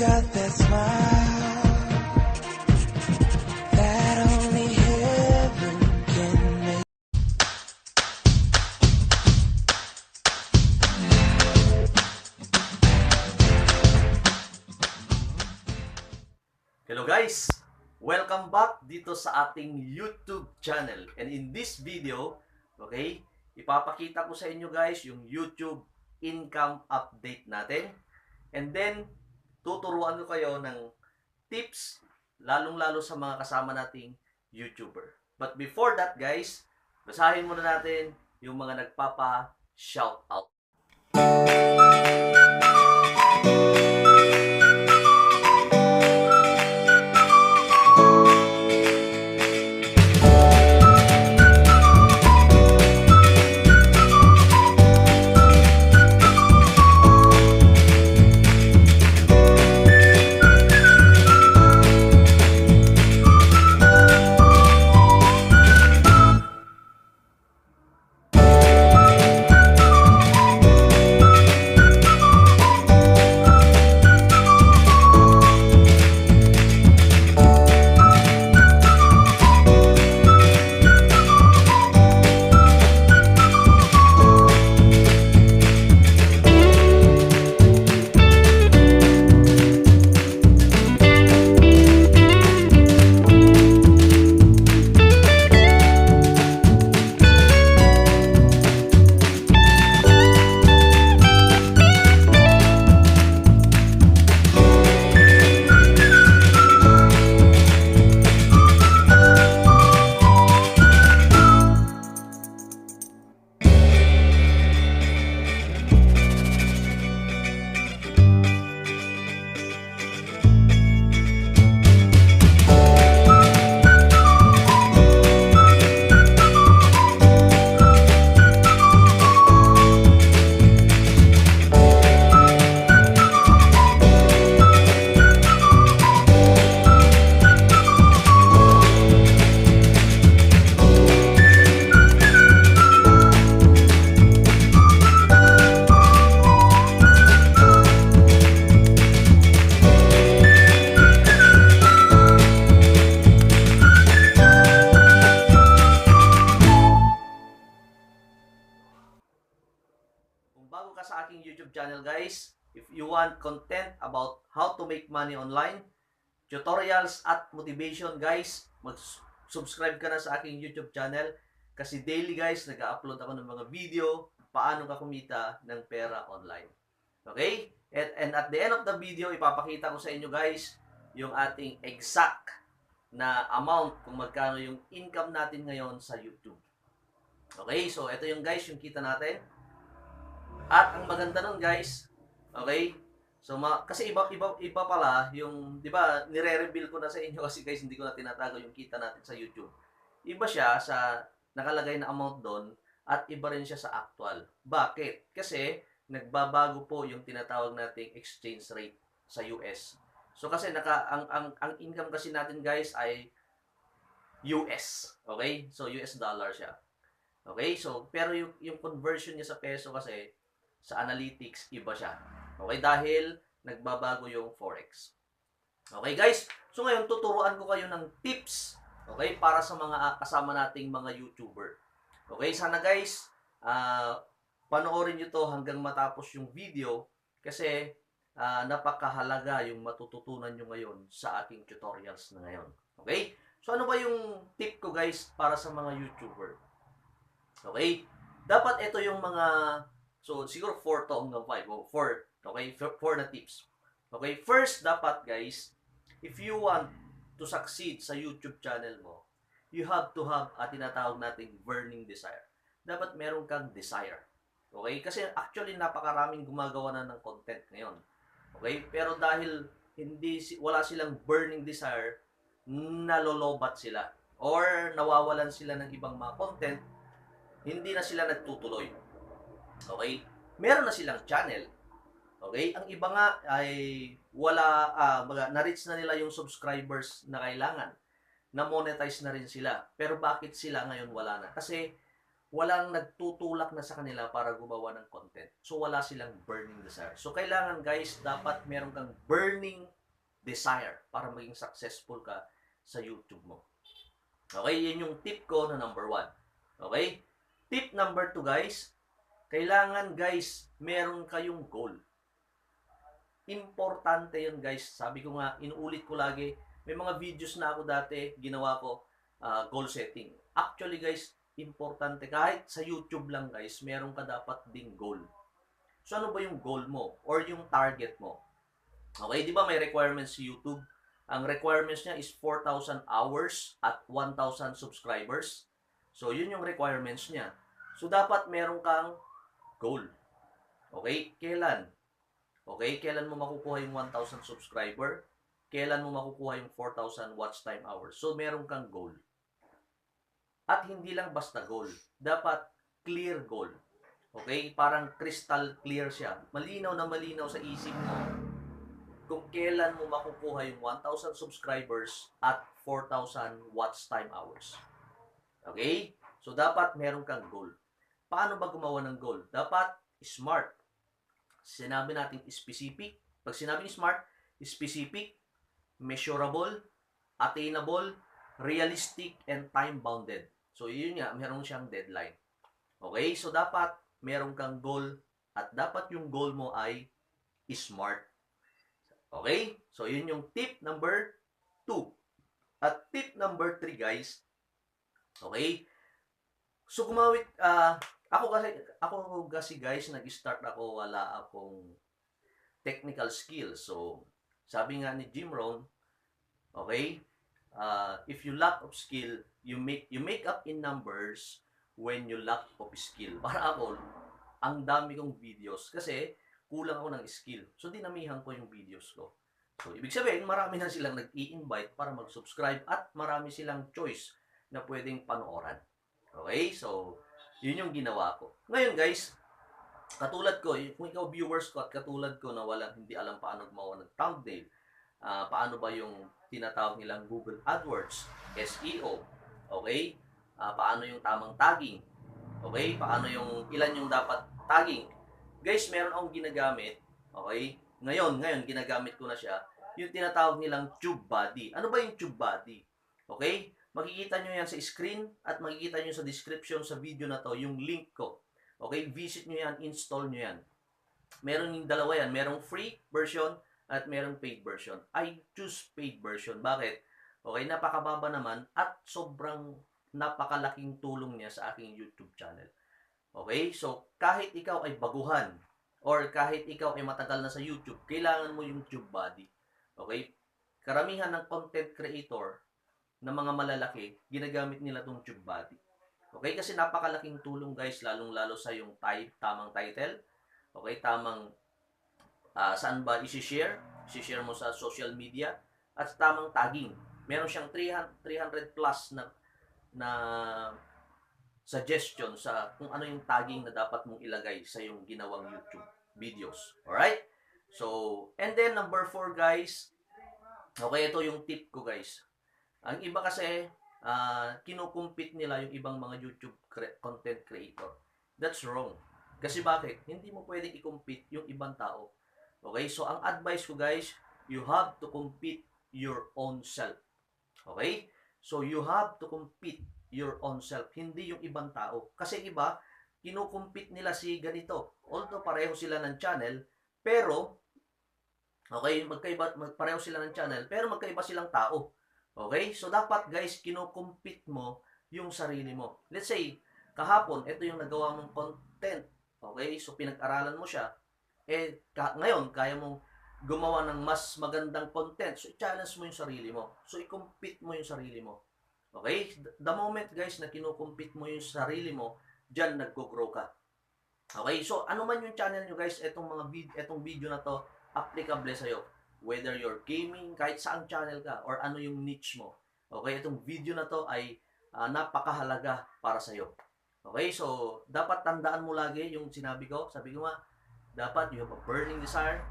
got that smile that only heaven can make. Hello guys! Welcome back dito sa ating YouTube channel. And in this video, okay, ipapakita ko sa inyo guys yung YouTube income update natin. And then, tuturuan ko kayo ng tips, lalong-lalo sa mga kasama nating YouTuber. But before that guys, basahin muna natin yung mga nagpapa if you want content about how to make money online, tutorials at motivation guys, mag-subscribe ka na sa aking YouTube channel kasi daily guys, nag-upload ako ng mga video paano ka kumita ng pera online. Okay? And, and at the end of the video, ipapakita ko sa inyo guys yung ating exact na amount kung magkano yung income natin ngayon sa YouTube. Okay? So, ito yung guys, yung kita natin. At ang maganda nun guys, okay? So ma- kasi iba iba iba pala yung 'di ba, nire-reveal ko na sa inyo kasi guys hindi ko na tinatago yung kita natin sa YouTube. Iba siya sa nakalagay na amount doon at iba rin siya sa actual. Bakit? Kasi nagbabago po yung tinatawag nating exchange rate sa US. So kasi naka ang ang ang income kasi natin guys ay US. Okay? So US dollar siya. Okay? So pero yung yung conversion niya sa peso kasi sa analytics, iba siya. Okay? Dahil nagbabago yung forex. Okay guys? So ngayon, tuturuan ko kayo ng tips. Okay? Para sa mga kasama nating mga YouTuber. Okay? Sana guys, ah panoorin nyo to hanggang matapos yung video kasi ah, napakahalaga yung matututunan nyo ngayon sa aking tutorials na ngayon. Okay? So ano ba yung tip ko guys para sa mga YouTuber? Okay? Dapat ito yung mga So, siguro 4 to hanggang 5. O, 4. Okay? 4 na tips. Okay? First, dapat guys, if you want to succeed sa YouTube channel mo, you have to have a tinatawag nating burning desire. Dapat meron kang desire. Okay? Kasi actually, napakaraming gumagawa na ng content ngayon. Okay? Pero dahil hindi wala silang burning desire, nalolobat sila. Or nawawalan sila ng ibang mga content, hindi na sila nagtutuloy. Okay? Meron na silang channel. Okay? Ang iba nga ay wala, ah, baga, na-reach na nila yung subscribers na kailangan. Na-monetize na rin sila. Pero bakit sila ngayon wala na? Kasi walang nagtutulak na sa kanila para gumawa ng content. So, wala silang burning desire. So, kailangan guys, dapat meron kang burning desire para maging successful ka sa YouTube mo. Okay, yan yung tip ko na number one. Okay? Tip number two guys, kailangan guys, meron kayong goal. Importante yun guys. Sabi ko nga, inuulit ko lagi, may mga videos na ako dati, ginawa ko ah, goal setting. Actually guys, importante kahit sa YouTube lang guys, meron ka dapat ding goal. So ano ba yung goal mo or yung target mo? Okay, di ba may requirements si YouTube? Ang requirements niya is 4,000 hours at 1,000 subscribers. So yun yung requirements niya. So dapat meron kang goal. Okay? Kailan? Okay? Kailan mo makukuha yung 1,000 subscriber? Kailan mo makukuha yung 4,000 watch time hours? So meron kang goal. At hindi lang basta goal. Dapat clear goal. Okay? Parang crystal clear siya. Malinaw na malinaw sa isip mo kung kailan mo makukuha yung 1,000 subscribers at 4,000 watch time hours. Okay? So, dapat meron kang goal. Paano ba gumawa ng goal? Dapat smart. Sinabi natin specific. Pag sinabi ni smart, specific, measurable, attainable, realistic, and time-bounded. So, yun nga, meron siyang deadline. Okay? So, dapat meron kang goal at dapat yung goal mo ay smart. Okay? So, yun yung tip number 2. At tip number 3, guys. Okay? So, gumawit, ah, ako kasi, ako kasi guys, nag-start ako, wala akong technical skills. So, sabi nga ni Jim Rohn, okay, uh, if you lack of skill, you make you make up in numbers when you lack of skill. Para ako, ang dami kong videos kasi kulang ako ng skill. So, dinamihan ko yung videos ko. So, ibig sabihin, marami na silang nag-i-invite para mag-subscribe at marami silang choice na pwedeng panooran. Okay? So, yun yung ginawa ko. Ngayon, guys, katulad ko, y- kung ikaw viewers ko at katulad ko na wala, hindi alam paano gumawa ng thumbnail, ah, paano ba yung tinatawag nilang Google AdWords, SEO, okay? Ah, paano yung tamang tagging, okay? Paano yung, ilan yung dapat tagging. Guys, meron akong ginagamit, okay? Ngayon, ngayon, ginagamit ko na siya, yung tinatawag nilang tube body. Ano ba yung tube body? Okay? Makikita nyo yan sa screen at makikita nyo sa description sa video na to yung link ko. Okay? Visit nyo yan, install nyo yan. Meron yung dalawa yan. Merong free version at merong paid version. I choose paid version. Bakit? Okay, napakababa naman at sobrang napakalaking tulong niya sa aking YouTube channel. Okay? So, kahit ikaw ay baguhan or kahit ikaw ay matagal na sa YouTube, kailangan mo yung tube body. Okay? Karamihan ng content creator na mga malalaki, ginagamit nila tong tube body. Okay? Kasi napakalaking tulong guys, lalong-lalo sa yung type, tamang title. Okay? Tamang ah, saan ba isi-share? Isi-share mo sa social media. At tamang tagging. Meron siyang 300, 300 plus na na suggestion sa kung ano yung tagging na dapat mong ilagay sa yung ginawang YouTube videos. Alright? So, and then number four guys, okay, ito yung tip ko guys. Ang iba kasi, ah kinukumpit nila yung ibang mga YouTube cre- content creator. That's wrong. Kasi bakit? Hindi mo pwedeng i-compete yung ibang tao. Okay? So, ang advice ko guys, you have to compete your own self. Okay? So, you have to compete your own self, hindi yung ibang tao. Kasi iba, kinukumpit nila si ganito. Although pareho sila ng channel, pero, okay, magkaiba, mag- pareho sila ng channel, pero magkaiba silang tao. Okay? So, dapat guys, kinukumpit mo yung sarili mo. Let's say, kahapon, ito yung nagawa mong content. Okay? So, pinag-aralan mo siya. Eh, ka- ngayon, kaya mong gumawa ng mas magandang content. So, i-challenge mo yung sarili mo. So, i-compete mo yung sarili mo. Okay? The moment, guys, na kinukumpit mo yung sarili mo, dyan nagko-grow ka. Okay? So, ano man yung channel nyo, guys, etong mga vid- etong video na to, applicable sa'yo. Whether you're gaming, kahit saang channel ka, or ano yung niche mo. Okay? Itong video na to ay ah, napakahalaga para sa'yo. Okay? So, dapat tandaan mo lagi yung sinabi ko. Sabi ko nga, dapat you have a burning desire,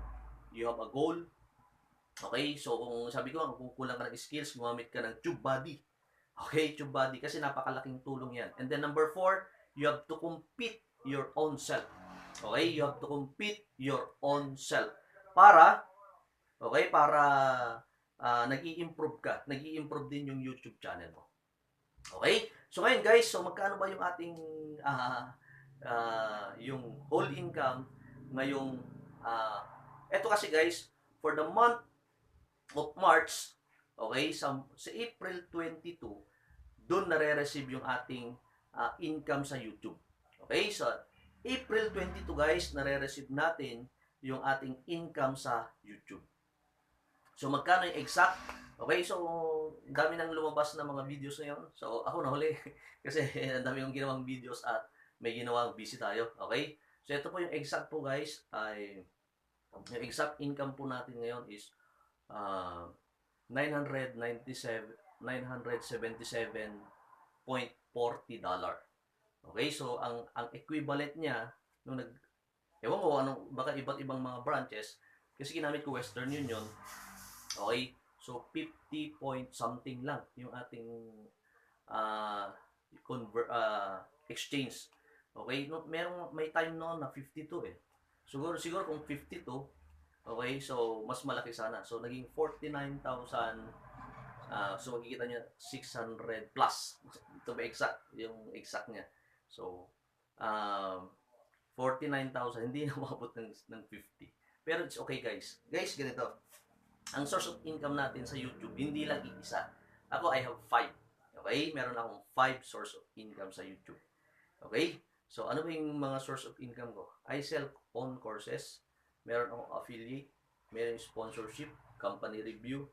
you have a goal. Okay? So, kung sabi ko, kung kulang ka ng skills, gumamit ka ng tube body. Okay, tube body. Kasi napakalaking tulong yan. And then number four, you have to compete your own self. Okay? You have to compete your own self. Para, okay, para uh, nag-i-improve ka. Nag-i-improve din yung YouTube channel mo. Okay? So ngayon guys, so magkano ba yung ating ah ah, yung whole income ngayong ah eto kasi guys, for the month of March, okay, sa, sa April 22, doon nare-receive yung ating ah, income sa YouTube. Okay? So April 22 guys, nare-receive natin yung ating income sa YouTube. So magkano yung exact? Okay, so dami nang lumabas na mga videos ngayon. So ako nahuli kasi ang dami kong ginawang videos at may ginawang busy tayo. Okay? So ito po yung exact po guys ay yung exact income po natin ngayon is uh, 997 977.40 dollar. Okay, so ang ang equivalent niya nung nag ewan ko anong baka iba't ibang mga branches kasi ginamit ko Western Union. Okay, so 50 point something lang yung ating uh, convert uh, exchange. Okay, no, merong may time noon na 52 eh. Siguro siguro kung 52 Okay, so mas malaki sana. So naging 49,000 ah so makikita niyo 600 plus. To be exact, yung exact niya. So um 49,000 hindi na umabot ng, ng 50. Pero it's okay guys. Guys, ganito. Ang source of income natin sa YouTube, hindi lang iisa. Ako, I have five. Okay? Meron akong five source of income sa YouTube. Okay? So, ano ba yung mga source of income ko? I sell own courses. Meron akong affiliate. Meron sponsorship, company review,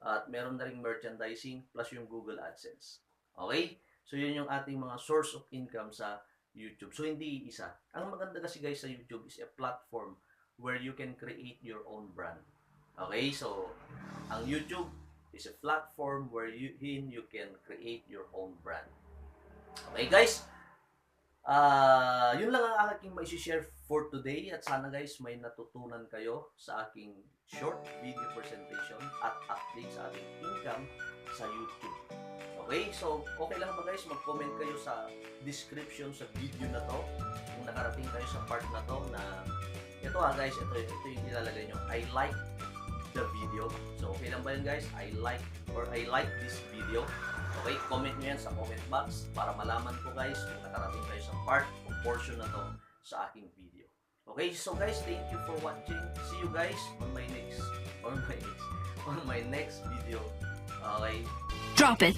at meron na rin merchandising plus yung Google AdSense. Okay? So, yun yung ating mga source of income sa YouTube. So, hindi isa. Ang maganda kasi guys sa YouTube is a platform where you can create your own brand. Okay? So, ang YouTube is a platform where you, in you can create your own brand. Okay guys? Ah, yun lang ang aking mai-share for today at sana guys may natutunan kayo sa aking short video presentation at update sa ating income sa YouTube. Okay? So, okay lang ba guys mag-comment kayo sa description sa video na to kung nakarating kayo sa part na to na ito ah guys, ito, ito yung ilalagay nyo. I like the video. So, okay lang ba yun guys? I like or I like this video. Okay, comment nyo yan sa comment box para malaman ko guys kung nakarating kayo sa part o portion na to sa aking video. Okay, so guys, thank you for watching. See you guys on my next on my next on my next video. Okay, Drop it.